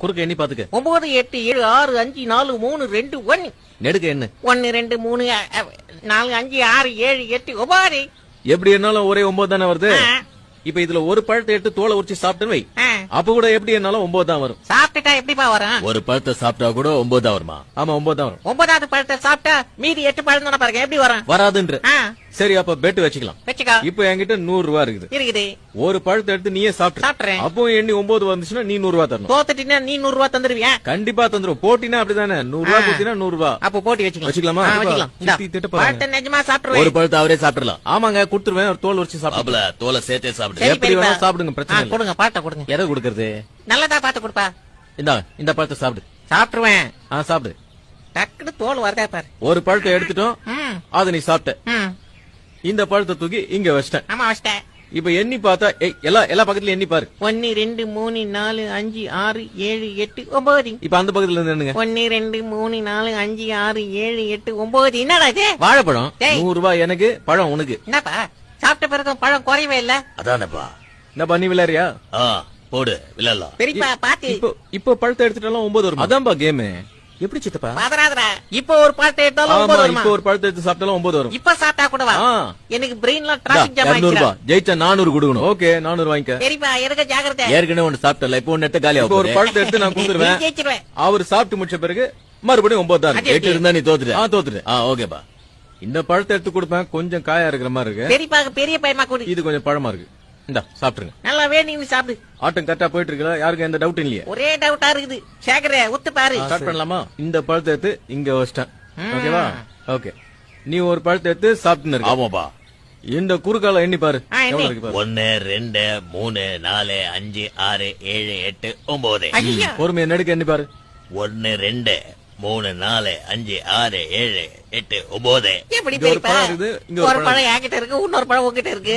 குறுக்க எண்ணி பாத்துக்க. ஒன்பது எட்டு ஏழு ஆறு அஞ்சு நாலு மூணு ரெண்டு ஒன்னு. நெடுக்க என்ன ஒன்னு ரெண்டு மூணு அ, அ, நாலு அஞ்சு ஆறு ஏழு எட்டு ஒன்பது. எப்படி என்னாலும் ஒரே ஒன்பது தானே வருது? ஆ. இப்ப இதுல ஒரு பழத்தை எடுத்து தோலை உரிச்சு சாப்பிட்டுன்னு வை. ஆ. அப்ப கூட எப்படி என்னாலும் ஒன்பது தான் வரும். சாப்பிட்டுட்டா எப்படிப்பா வரும்? ஒரு பழத்தை சாப்பிட்டா கூட ஒன்பது தான் வருமா? ஆமா ஒன்பது தான் வரும். ஒன்பதாவது பழத்தை சாப்பிட்டா மீதி எட்டு பழம் தானே பாருங்க. எப்படி வரும்? வராதுன்ற. ஆ, சரி அப்ப பெட் வச்சுக்கலாம். வச்சுக்கோ. இப்ப என்கிட்ட நூறு ரூபா இருக்குது. இருக்குது. ஒரு பழத்தை எடுத்து நீயே சாப்பிட்டு சாப்பிட்டுறேன். அப்போ எண்ணி ஒன்பது வந்துச்சுன்னா நீ நூறு ரூபா தரணும். தோத்துட்டீங்கன்னா நீ நூறு ரூபா தந்துருவியா? கண்டிப்பா தந்துரும். போட்டினா அப்படிதானே. நூறு ரூபா ஆ. கொடுத்தீங்கன்னா நூறு ரூபா அப்போ போட்டி வச்சுக்கலாம். வச்சுக்கலாமா? ஆ, வச்சுக்கலாம். இந்தா. சித்தி திட்ட போறாங்க. பழத்தை நிஜமா ஒரு சாப்பிட்டுருவேன் பழத்தை அவரே சாப்பிடலாம் ஆமாங்க கொடுத்துருவேன். ஒரு தோல் உரிச்சு சாப்பிடு. அப்பல தோலை சேர்த்தே சாப்பிடு. சரி, எப்படி பெரியப்பா. வேணா சாப்பிடுங்க, பிரச்சனை ஆ, இல்ல. கொடுங்க பழத்தை கொடுங்க. எதை கொடுக்கறது? நல்லதா பார்த்து கொடுப்பா. இந்தா இந்த பழத்தை சாப்பிடு. சாப்பிட்டுருவேன். ஆ சாப்பிடு. டக்குனு தோல் வரதா பாரு. ஒரு பழத்தை எடுத்துட்டோம். ம், அதை நீ சாப்பிட்ட. ம். இந்த பழத்தை தூக்கி இங்க வச்சிட்டேன். ஆமா வச்சிட்டேன். இப்ப எண்ணி பார்த்தா ஏய், எல்லா எல்லா பக்கத்துலயும் எண்ணி பாரு. ஒன்னு ரெண்டு மூணு நாலு அஞ்சு ஆறு ஏழு எட்டு ஒன்பது. இப்ப அந்த பக்கத்துல இருந்து என்னங்க ஒன்னு ரெண்டு மூணு நாலு அஞ்சு ஆறு ஏழு எட்டு ஒன்பது. என்னடா இது? வாழைப்பழம். நூறு ரூபாய் எனக்கு பழம் உனக்கு. என்னப்பா? சாப்பிட்ட பிறகு பழம் குறையவே இல்ல. அதானப்பா. என்ன பண்ணி விளையாறியா ஆ போடு விளையாடலாம். பெரியப்பா பாத்து. இப்போ இப்போ பழத்தை எடுத்துட்டாலும் ஒன்பது வரும்? அதான்பா கேம் எப்படி சித்தப்பா? பதறாதடா. இப்போ ஒரு பழத்தை எடுத்தாலும் ஒன்பது வருமா? இப்போ ஒரு பழத்தை எடுத்து சாப்பிட்டாலும் ஒன்பது வரும். இப்ப சாப்பிட்டா கூடவா? ஆ. எனக்கு பிரெயின்ல டிராபிக் ஜாம் ஆயிடுச்சு ஜெயிச்சா நானூறு கொடுக்கணும். ஓகே நானூறு வாங்கிக்க. பெரியப்பா இருக்க ஜாக்கிரதை? ஏற்கனவே ஒண்ணு சாப்பிட்டல இப்போ ஒண்ணு எடுத்து காலி இப்போ ஒரு ஆகும் பழத்தை எடுத்து நான் நீ கொடுத்துருவேன் ஜெயிச்சிருவேன் அவர் சாப்பிட்டு முடிச்ச பிறகு மறுபடியும் ஒன்பது தான் எட்டு இருந்தா நீ தோத்துட்ட. ஆ தோத்துட்டேன் ஆ ஓகேப்பா. இந்த பழத்தை எடுத்து கொடுப்பேன். கொஞ்சம் காயா இருக்கிற மாதிரி இருக்கு. பெரியப்பா பெரிய பையமா கொடு. இது கொஞ்சம் பழமா இருக்கு. இந்தா சாப்பிட்டுருங்க. நல்லா வேணும் சாப்பிடு. ஆட்டம் கரெக்டா போயிட்டு இருக்குல்ல யாருக்கும் எந்த டவுட் இல்லையே. ஒரே டவுட்டா இருக்குது. சேகர ஒத்து பாரு. ஸ்டார்ட் பண்ணலாமா? இந்த பழத்தை எடுத்து இங்க வச்சிட்டேன். ஓகேவா ஓகே நீ ஒரு பழத்தை எடுத்து சாப்பிட்டு இருக்க ஆமாப்பா. இந்த குறுக்கால எண்ணி பாரு. ஆ, எண்ணி. எவ்வளவு இருக்கு பாரு. ஒன்னு ரெண்டு மூணு நாலு அஞ்சு ஆறு ஏழு எட்டு ஒன்பது ஐயா. பொறுமையை நடுக்க எண்ணி பாரு. ஒன்னு ரெண்டு மூணு நாலு அஞ்சு ஆறு ஏழு எட்டு ஒன்பது எப்படி இங்க ஒரு பெரியப்பா பழம் இருக்குது, இங்க ஒரு ஒரு பழம் பழம் என்கிட்ட இருக்கு இன்னொரு பழம் உங்ககிட்ட இருக்கு.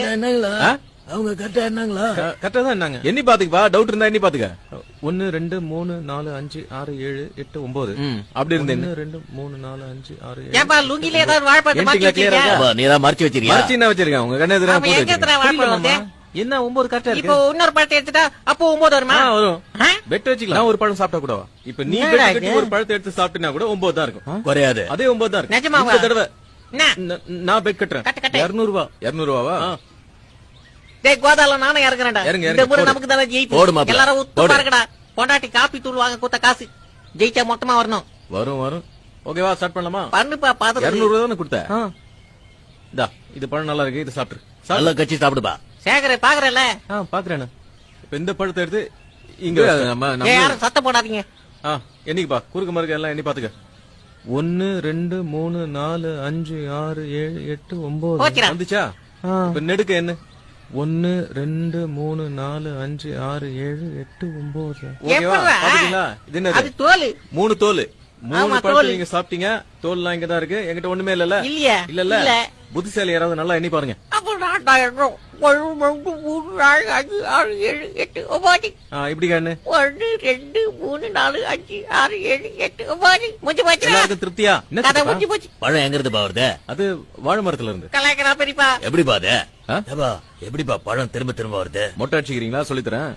ஆ? அவங்க கரெக்டா என்னங்களா கரெக்டா தான் என்னங்க எண்ணி பாத்துக்கப்பா டவுட் இருந்தா எண்ணி பாத்துக்க. ஒன்னு ரெண்டு மூணு நாலு அஞ்சு ஆறு ஏழு எட்டு ஒன்பது. அப்படி இருந்தேன் ரெண்டு மூணு நாலு அஞ்சு ஆறு ஏன்பா லுங்கில ஏதாவது மாத்தி வச்சிருக்கியா? இருக்கா? நீ தான் மறைச்சு வச்சிருக்கியா? மறைச்சு என்ன வச்சிருக்கேன். உங்க கண்ணு எதிரா போட்டு. வாழைப்பழம். என்ன ஒன்பது கரெக்டா இப்போ இன்னொரு பழத்தை எடுத்துட்டா அப்போ ஒன்பது வருமா? ஆ, வரும்? பெட் வச்சுக்கலாம். நான் ஒரு பழம் சாப்பிட்டா கூடவா? இப்ப நீ? ஒரு பழத்தை எடுத்து சாப்பிட்டினா கூட ஒன்பது தான் இருக்கும். குறையாது. அதே ஒன்பது தான்? இருக்கும். தடவை. நான் பெட் கட்டுறேன். கட்டு, கட்டு. இருநூறு ரூபா இருநூறு ரூபாவா டேய் கோதால நானும் இறங்குறேன்டா. இறங்கு, இந்த இறங்கு, முறை. நமக்கு தானே போடு ஜெயிப்பு மாப்ள, எல்லாரும் உத்து போடு. பாருங்கடா. பொண்டாட்டி காப்பி தூள் வாங்க கொடுத்த காசு. ஜெயிச்சா மொத்தமா வரணும். வரும் வரும். ஓகேவா ஸ்டார்ட் பண்ணலாமா? பண்ணுப்பா பாத்து இருநூறு தானே கொடுத்த? இதா இது பழம் நல்லா இருக்கு இது சாப்பிட்டு நல்ல கட்சி சாப்பிடுப்பா. சேகர பாக்குறல ஆ பாக்குறேன் இப்ப இந்த பழத்தை எடுத்து இங்க. நம்ம யாரும் சத்தம் போடாதீங்க. ஆ என்னைக்குப்பா? குறுக்கு மறுக்க எல்லாம் எண்ணி பாத்துக்க. ஒன்னு ரெண்டு மூணு நாலு அஞ்சு ஆறு ஏழு எட்டு ஒன்பது. வந்துச்சா? இப்ப நெடுக்க என்ன? ஒன்னு ரெண்டு மூணு நாலு அஞ்சு ஆறு ஏழு எட்டு ஒன்பது இது தோல். மூணு தோல். மூணு பழத்தை தோலு. நீங்க சாப்பிட்டீங்க. தோல்லாம் இங்கதான் இருக்கு. என்கிட்ட ஒண்ணுமே இல்லல்ல? இல்லல்ல? இல்ல. புத்திசாலி யாராவது நல்லா எண்ணி பாருங்க. இப்படி கண்ணு. ஒன்று ரெண்டு மூணு நாலு அஞ்சு ஆறு ஏழு எட்டு ஒன்பது. முடிஞ்சு எல்லாருக்கும் திருப்தியா? கதை? முடிஞ்சு போச்சு. பழம் எங்க இருந்து வருது அது வாழை மரத்துல இருந்து. கலாய்க்கிறா பெரியப்பா. எப்படிப்பா அது? ஆ? ஏப்பா, எப்படிப்பா பழம் திரும்ப திரும்ப வருது? மொட்டை அடிச்சுக்கிறீங்களா? சொல்லித்தரேன்.